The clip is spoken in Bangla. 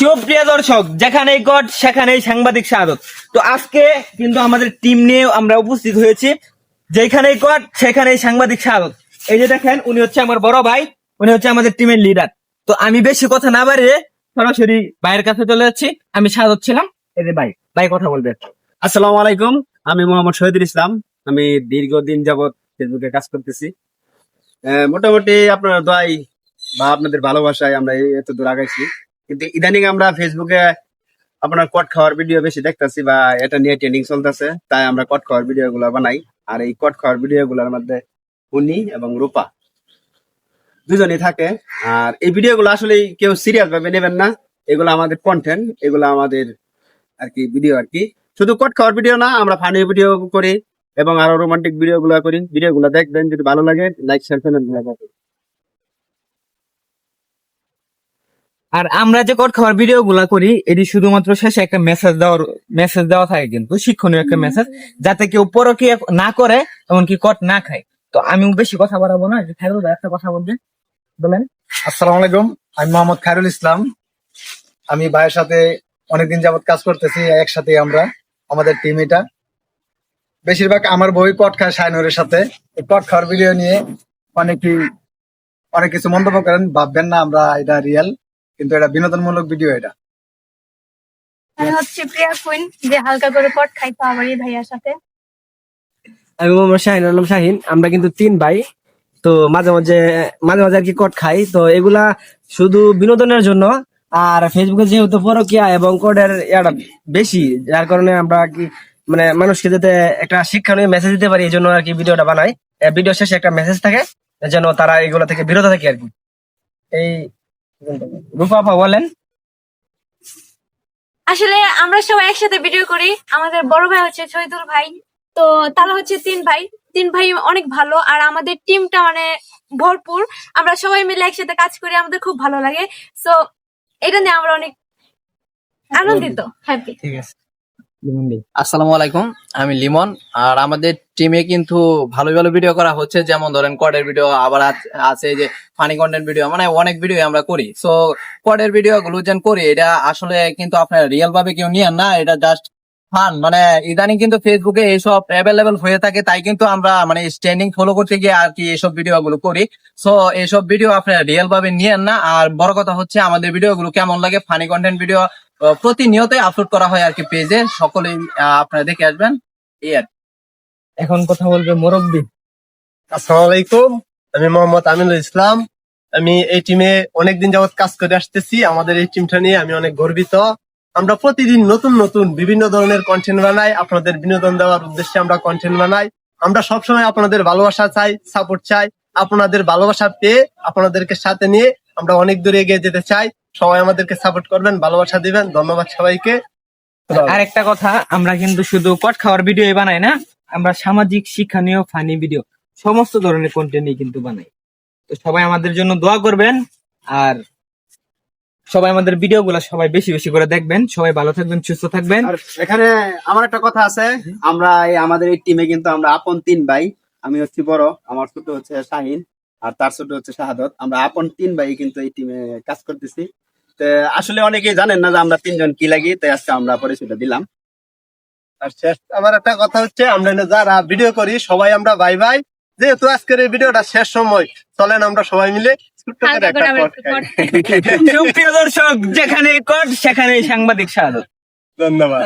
সুপ্রিয় দর্শক, যেখানেই গড, সেখানেই সাংবাদিক স্বাগত। তো আজকে কিন্তু আমাদের টিম নিয়ে আমরা উপস্থিত হয়েছি। যেখানেই গড, সেখানেই সাংবাদিক স্বাগত। এই যে দেখেন, উনি হচ্ছে আমার বড় ভাই, উনি হচ্ছে আমাদের টিমের লিডার তো আমি বেশি কথা না বাড়িয়ে সরাসরি ভাইয়ের কাছে চলে যাচ্ছি। আমি স্বাগত ছিলাম। এই যে ভাই ভাই কথা বলবে। আসসালামু আলাইকুম, আমি মোহাম্মদ শহীদুল ইসলাম। আমি দীর্ঘদিন যাবৎ ফেসবুকে কাজ করতেছি। মোটামুটি আপনার দোয়াই বা আপনাদের ভালোবাসায় আমরা এত দূর আগাইছি। কিন্তু ইদানিং আমরা ফেসবুকে আপনার কট খাওয়ার ভিডিও বেশি দেখতেছি বা এটা নিয়ে ট্রেনিং চলতেছে, তাই আমরা কট খাওয়ার ভিডিও গুলো বানাই। আর এই কট খাওয়ার ভিডিও গুলোর মধ্যে উনি এবং রূপা দুজনই থাকে। আর এই ভিডিও গুলো আসলে কেউ সিরিয়াস ভাবে নেবেন না। এগুলো আমাদের কন্টেন্ট এগুলো আমাদের আর কি ভিডিও আর কি। শুধু কট খাওয়ার ভিডিও না, আমরা ফানি ভিডিও করি এবং আরও রোমান্টিক ভিডিও গুলো করি। ভিডিও গুলো দেখবেন, যদি ভালো লাগে লাইক শেয়ার করবেন আর আমরা যে কট খাওয়ার ভিডিও গুলা করি এটি শুধুমাত্র শেষে একটা মেসেজ দেওয়ার মেসেজ দেওয়া থাকে কিন্তু শিক্ষণীয় একটা মেসেজ যাতে কেউ পরকীয়া না করে এমনকি কট না খায়। তো আমি বেশি কথা বাড়াবো না যে খাইরুল ভাই একটা কথা বলবে। বলেন। আসসালামু আলাইকুম আমি মোহাম্মদ খায়রুল ইসলাম। আমি ভাইয়ের সাথে অনেকদিন যাবত কাজ করতেছি একসাথে আমরা আমাদের টিম এটা। বেশিরভাগ আমার বই কট খায় শাইনুরের সাথে। এই কট খাওয়ার ভিডিও নিয়ে অনেকেই অনেক কিছু মন্তব্য করেন ভাববেন না আমরা এটা রিয়েল কিন্তু এটা বিনোদনমূলক ভিডিও এটা। আমি হচ্ছে প্রিয়া কুইন যে হালকা করে পট খাই ভাইয়ার সাথে। আমি মোহাম্মদ শাহিন আলম শাহিন। আমরা কিন্তু তিন ভাই। তো মাঝে মাঝে মাঝে মাঝে আর কি কট খাই। তো এগুলা শুধু বিনোদনের জন্য। আর ফেসবুকে যেহেতু পরকিয়া এবং কোডের ইয়াটা বেশি যার কারণে আমরা কি মানে মানুষকে যাতে একটা শিক্ষণীয় মেসেজ দিতে পারি এই জন্য আর কি ভিডিওটা বানাই। ভিডিও শেষে একটা মেসেজ থাকে যেন তারা এগুলো থেকে বিরত থাকে আর কি। এই রূপা আপা বলেন। আসলে আমরা সবাই একসাথে ভিডিও করি। আমাদের বড় ভাই হচ্ছে শহীদুল ভাই তো তারা হচ্ছে তিন ভাই। তিন ভাই অনেক ভালো আর আমাদের টিমটা মানে ভরপুর। আমরা সবাই মিলে একসাথে কাজ করি আমাদের খুব ভালো লাগে। সো এটা নিয়ে আমরা অনেক আনন্দিত হ্যাপি ঠিক আছে। আসসালামু আলাইকুম, আমি লিমন। আর আমাদের টিমে কিন্তু ভালো ভালো ভিডিও করা হচ্ছে। যেমন ধরেন কোডের ভিডিও আবার আছে যে ফানি কন্টেন্ট ভিডিও মানে অনেক ভিডিও আমরা করি। সো কোডের ভিডিও গুলো যেন করি, এটা আসলে কিন্তু আপনার রিয়েল ভাবে কেউ নিয়ে না, এটা জাস্ট ফান মানে ইদানিং কিন্তু ফেসবুকে এইসব অ্যাভেলেবেল হয়ে থাকে, তাই কিন্তু আমরা মানে স্ট্যান্ডিং ফলো করতে গিয়ে আর কি এইসব ভিডিও গুলো করি। সো এইসব ভিডিও আপনারা রিয়েল ভাবে নিয়েন না, আর বড় কথা হচ্ছে আমাদের ভিডিও গুলো কেমন লাগে ফানি কন্টেন্ট ভিডিও প্রতিনিয়তই আপলোড করা হয় আর কি পেজে সকলেই আপনারা দেখে আসবেন। এই আর এখন কথা বলবে মুরব্বী। আসসালামু আলাইকুম, আমি মোহাম্মদ আমিনুল ইসলাম। আমি এই টিমে অনেকদিন যাবত কাজ করে আসতেছি, আমাদের এই টিমটা নিয়ে আমি অনেক গর্বিত। আমরা প্রতিদিন নতুন নতুন বিভিন্ন ধরনের কন্টেন্ট বানাই, আপনাদের বিনোদন দেওয়ার উদ্দেশ্যে আমরা কন্টেন্ট বানাই। আমরা সবসময় আপনাদের ভালোবাসা চাই সাপোর্ট চাই। আপনাদের ভালোবাসা পেয়ে আপনাদেরকে সাথে নিয়ে আমরা অনেক দূরে এগিয়ে যেতে চাই। সবাই আমাদেরকে সাপোর্ট করবেন, ভালোবাসা দিবেন। ধন্যবাদ সবাইকে। আরেকটা কথা, আমরা কিন্তু শুধু কট খাওয়ার ভিডিও বানাই না, আমরা সামাজিক শিক্ষা শিক্ষণীয় ফানি ভিডিও সমস্ত ধরনের কন্টেন্টই কিন্তু বানাই। তো সবাই আমাদের জন্য দোয়া করবেন, আর সবাই আমাদের ভিডিও গুলা সবাই বেশি বেশি করে দেখবেন। সবাই ভালো থাকবেন, সুস্থ থাকবেন। এখানে আমার একটা কথা আছে, আমরা এই আমাদের এই টিমে কিন্তু আমরা আপন তিন ভাই। আমি হচ্ছি বড়, আমার ছোট হচ্ছে শাহিন, আর তার ছোট হচ্ছে শাহাদত। আমরা আপন তিন ভাই কিন্তু এই টিমে কাজ করতেছি। তো আসলে অনেকেই জানেন না যে আমরা তিনজন কি লাগি, তাই আজকে আমরা পরিচয়টা দিলাম। আর শেষ আমার একটা কথা হচ্ছে, আমরা যারা ভিডিও করি, সবাই আমরা ভাই ভাই। যেহেতু আজকের এই ভিডিওটা শেষ সময় চলেন আমরা সবাই মিলে। সুপ্রিয় দর্শক যেখানে কট সেখানে সাংবাদিক স্বাগত। ধন্যবাদ।